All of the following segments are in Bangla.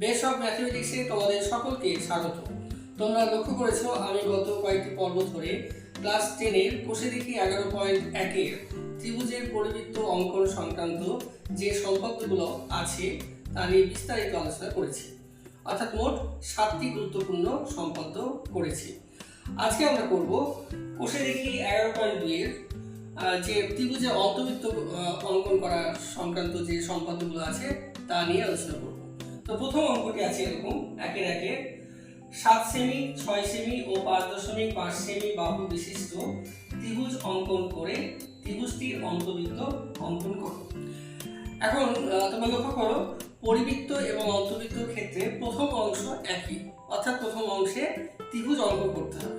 বেস ম্যাথমেটিক্সে তোমাদের সকলকে স্বাগত। তোমরা লক্ষ্য করেছ, আমি গত কয়েকটি পর্ব ধরে ক্লাস টেনের কোষে দেখি এগারো পয়েন্ট একের ত্রিভুজের পরিবৃত্ত অঙ্কন সংক্রান্ত যে সম্পর্কগুলো আছে, তা নিয়ে বিস্তারিত আলোচনা করেছি। অর্থাৎ মোট সাতটি গুরুত্বপূর্ণ সম্পর্ক করেছি। আজকে আমরা করব কোষে দেখি এগারো পয়েন্ট দুইয়ের যে ত্রিভুজে অন্তর্বৃত্ত অঙ্কন করা সংক্রান্ত যে সম্পর্কগুলো আছে, তা নিয়ে আলোচনা করব। তো প্রথম অঙ্কটি আছে এরকম একের একে। সাত সেমি ছয় সেমি ও পাঁচ দশমিক পাঁচ সেমি বাহু বিশিষ্ট ত্রিভুজ অঙ্কন করে ত্রিভুজটির অন্তর্বৃত্ত অঙ্কন করো। এখন তোমরা লক্ষ্য করো, পরিবৃত্ত এবং অন্তর্বৃত্তর ক্ষেত্রে প্রথম অংশ একই, অর্থাৎ প্রথম অংশে ত্রিভুজ অঙ্কন করতে হবে।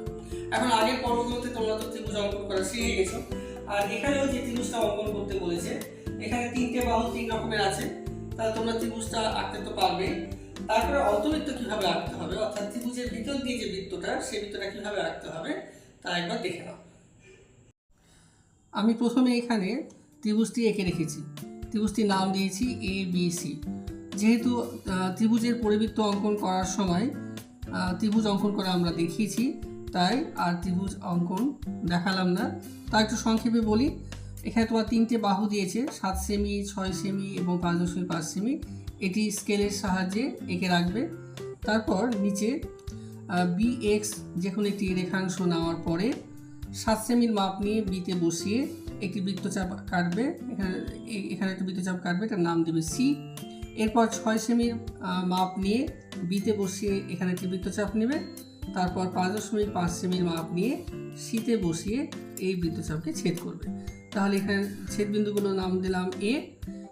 এখন আগের পর্বগুলোতে তোমরা তো ত্রিভুজ অঙ্কন করা শিখে গেছো। আর এখানেও যে ত্রিভুজটা অঙ্কন করতে বলেছে, এখানে তিনটে বাহু তিন রকমের আছে। তাহলে তোমরা ত্রিভুজটা আঁকতে তো পারবে। তারপরে অন্তর্বৃত্ত কীভাবে আঁকতে হবে? অর্থাৎ ত্রিভুজের ভিতর দিয়ে যে বৃত্তটা সেই বৃত্তটা কীভাবে আঁকতে হবে, তা একবার দেখে নাও। আমি প্রথমে এখানে ত্রিভুজটি এঁকে রেখেছি। ত্রিভুজটির নাম দিয়েছি এ বি সি যেহেতু ত্রিভুজের পরিবৃত্ত অঙ্কন করার সময় ত্রিভুজ অঙ্কন করা আমরা দেখিয়েছি, তাই আর ত্রিভুজ অঙ্কন দেখালাম না। তা একটু সংক্ষেপে বলি। এখানে তোমার তিনটে বাহু দিয়েছে, সাত সেমি ছয় সেমি এবং পাঁচ দশমিক পাঁচ সেমি এটি স্কেলের সাহায্যে এঁকে রাখবে। তারপর নিচে বি এক্স যে কোনো একটি রেখাংশ নেওয়ার পরে সাত সেমির মাপ নিয়ে বিতে বসিয়ে একটি বৃত্তচাপ কাটবে। এখানে এখানে একটা বৃত্তচাপ কাটবে, এটার নাম দেবে সি এরপর ছয় সেমির মাপ নিয়ে বিতে বসিয়ে এখানে একটি বৃত্তচাপ নেবে। তারপর পাঁচ দশমিক পাঁচ সেমির মাপ নিয়ে সিতে বসিয়ে এই বৃত্তচাপকে ছেদ করবে। তাহলে এখানে ছেদ বিন্দুগুলোর নাম দিলাম এ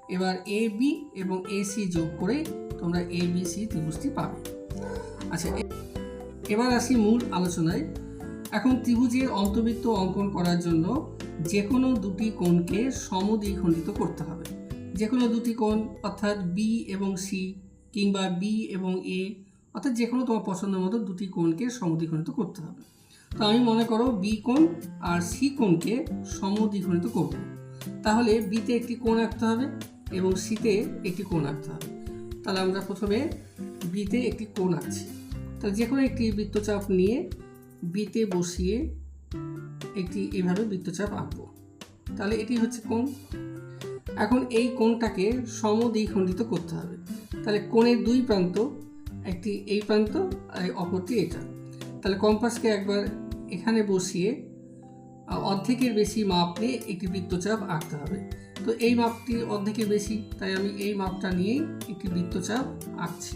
এবার এ বি এবং এ সি যোগ করে তোমরা এ বি সি ত্রিভুজটি পাবে। আচ্ছা এবার আসি মূল আলোচনায়। এখন ত্রিভুজের অন্তর্বৃত্ত অঙ্কন করার জন্য যে কোনো দুটি কোণকে সমদ্বিখণ্ডিত করতে হবে। যে কোনো দুটি কোণ, অর্থাৎ বি এবং সি কিংবা বি এবং এ অর্থাৎ যে কোনো তোমার পছন্দের মতো দুটি কোণকে সমদ্বিখণ্ডিত করতে হবে। তো আমি মনে করো বি কোণ আর সি কোণকে সমদ্বিখণ্ডিত করব। তাহলে বিতে একটি কোণ আঁকতে হবে এবং সিতে একটি কোণ আঁকতে হবে। তাহলে আমরা প্রথমে বিতে একটি কোণ আঁকছি। তাহলে যে কোনো একটি বৃত্তচাপ নিয়ে বিতে বসিয়ে একটি এভাবে বৃত্তচাপ আঁকবো। তাহলে এটি হচ্ছে কোণ। এখন এই কোণটাকে সমদ্বিখণ্ডিত করতে হবে। তাহলে কোণের দুই প্রান্ত, একটি এই প্রান্ত আর অপরটি এটা। তাহলে কম্পাসকে একবার এখানে বসিয়ে অর্ধেকের বেশি মাপ নিয়ে একটি বৃত্তচাপ আঁকতে হবে। তো এই মাপটি অর্ধেকের বেশি, তাই আমি এই মাপটা নিয়েই একটি বৃত্তচাপ আঁকছি।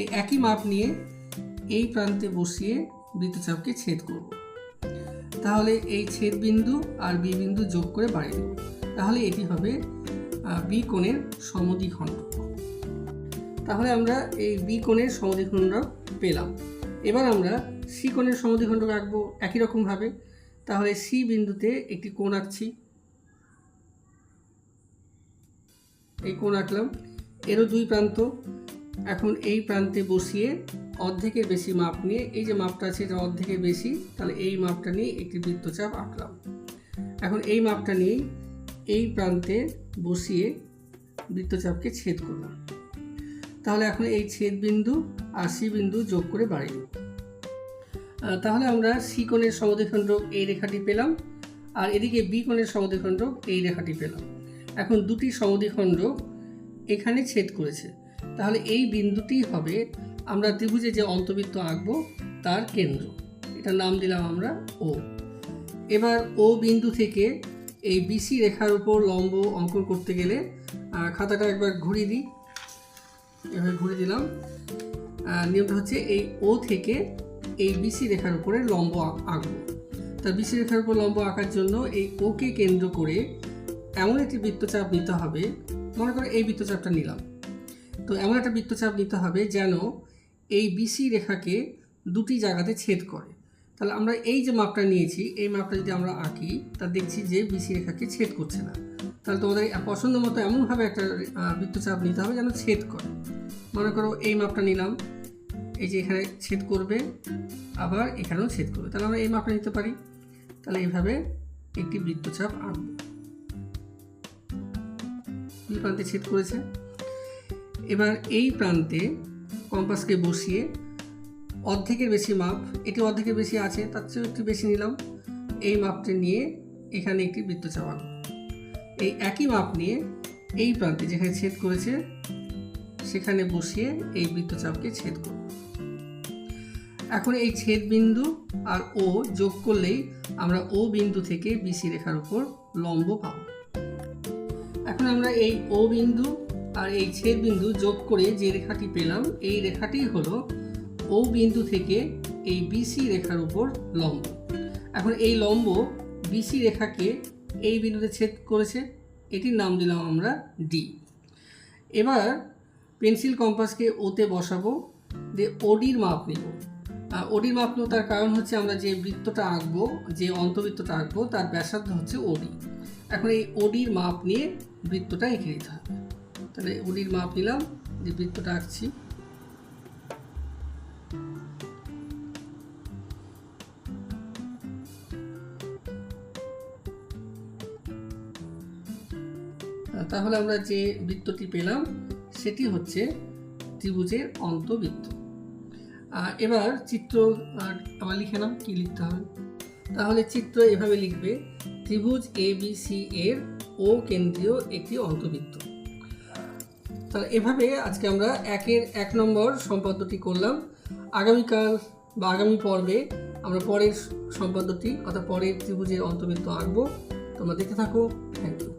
এই একই মাপ নিয়ে এই প্রান্তে বসিয়ে বৃত্তচাপকে ছেদ করব। তাহলে এই ছেদ বিন্দু আর বি বিন্দু যোগ করে বাড়িয়ে দেব। তাহলে এটি হবে বি কোণের সমদ্বিখণ্ড তাহলে আমরা এই বি কোণের সমদ্বিখণ্ড পেলাম। এবার আমরা সি কোণের সমদ্বিখণ্ড আঁকবো একই রকমভাবে। তাহলে সি বিন্দুতে একটি কোণ আঁকছি। এই কোণ আঁকলাম। এরও দুই প্রান্ত। এখন এই প্রান্তে বসিয়ে অর্ধেকের বেশি মাপ নিয়ে, এই যে মাপটা আছে এটা অর্ধেকের বেশি, তাহলে এই মাপটা নিয়ে একটি বৃত্তচাপ আঁকলাম। এখন এই মাপটা নিয়ে এই প্রান্তে বসিয়ে বৃত্তচাপকে ছেদ করলাম। তাহলে এখন এই ছেদ বিন্দু আর সি বিন্দু যোগ করে বাড়িয়ে দেব তাহলে আমরা সি কোণের সমদ্বিখণ্ডক এই রেখাটি পেলাম আর এদিকে বি কোণের সমদ্বিখণ্ডক এই রেখাটি পেলাম। এখন দুটি সমদ্বিখণ্ডক এখানে ছেদ করেছে। তাহলে এই বিন্দুটি হবে আমরা ত্রিভুজে যে অন্তর্বৃত্ত আঁকবো তার কেন্দ্র। এটার নাম দিলাম আমরা ও। এবার ও বিন্দু থেকে এই বিসি রেখার উপর লম্ব অঙ্কন করতে গেলে খাতাটা একবার ঘুরিয়ে দিই। এভাবে ঘুরে দিলাম। নিয়মটা হচ্ছে এই ও থেকে এই বিসি রেখার উপরে লম্ব আঁক- আঁকবো। তা বিসি রেখার উপর লম্ব আঁকার জন্য এই ওকে কেন্দ্র করে এমন একটি বৃত্তচাপ নিতে হবে। মনে করো এই বৃত্তচাপটা নিলাম। তো এমন একটা বৃত্তচাপ নিতে হবে যেন এই বিসি রেখাকে দুটি জায়গাতে ছেদ করে। তাহলে আমরা এই যে মাপটা নিয়েছি, এই মাপটা যদি আমরা আঁকি, তা দেখছি যে বিসি রেখাকে ছেদ করছে না। তাহলে তোমাদের পছন্দ মতো এমনভাবে একটা বৃত্তচাপ নিতে হবে যেন ছেদ করে। মনে করো এই মাপটা নিলাম, এই যে এখানে ছেদ করবে, আবার এখানেও ছেদ করবে। তাহলে আমরা এই মাপটা নিতে পারি। তাহলে এইভাবে একটি বৃত্তচাপ আঁকবো। দুই প্রান্তে ছেদ করেছে। এবার এই প্রান্তে কম্পাসকে বসিয়ে অর্ধেকের বেশি মাপ, এটি অর্ধেকের বেশি আছে, তার চেয়েও একটু বেশি নিলাম। এই মাপটা নিয়ে এখানে একটি বৃত্তচাপ আঁকবো। এই একই মাপ নিয়ে এই প্রান্তে যেখানে ছেদ করেছে, সেখানে বসিয়ে এই বৃত্তচাপকে ছেদ করব। এখন এই ছেদ বিন্দু আর ও যোগ করলেই আমরা ও বিন্দু থেকে বিসি রেখার উপর লম্ব পাব। এখন আমরা এই ও বিন্দু আর এই ছেদ বিন্দু যোগ করে যে রেখাটি পেলাম, এই রেখাটি হলো ও বিন্দু থেকে এই বিসি রেখার উপর লম্ব। এখন এই লম্ব বিসি রেখাকে এই বিন্দুতে ছেদ করেছে, এটির নাম দিলাম আমরা ডি এবার পেন্সিল কম্পাসকে ওতে বসাবো, দিয়ে ওডির মাপ নেব। ওডির মাপ নেব তার কারণ হচ্ছে আমরা যে বৃত্তটা আঁকবো, যে অন্তবৃত্তটা আঁকবো, তার ব্যাসার্ধ হচ্ছে ওডি এখন এই ওডির মাপ নিয়ে বৃত্তটা এঁকে দিতে হবে। তাহলে ওডির মাপ নিলাম যে বৃত্তটা আঁকছি। তাহলে আমরা যে বৃত্তটি পেলাম, সেটি হচ্ছে ত্রিভুজের অন্তবৃত্ত। এবার চিত্র আবার লিখে নাও, কী লিখতে হবে? তাহলে চিত্র এভাবে লিখবে, ত্রিভুজ এ বি সি এর ও কেন্দ্রীয় একটি অন্তবৃত্ত। তাহলে এভাবে আজকে আমরা একের এক নম্বর সম্পাদ্যটি করলাম। আগামীকাল বা আগামী পর্বে আমরা পরের সম্পাদ্যটি অর্থাৎ পরের ত্রিভুজের অন্তবৃত্ত আঁকবো। তোমরা দেখতে থাকো। Thank you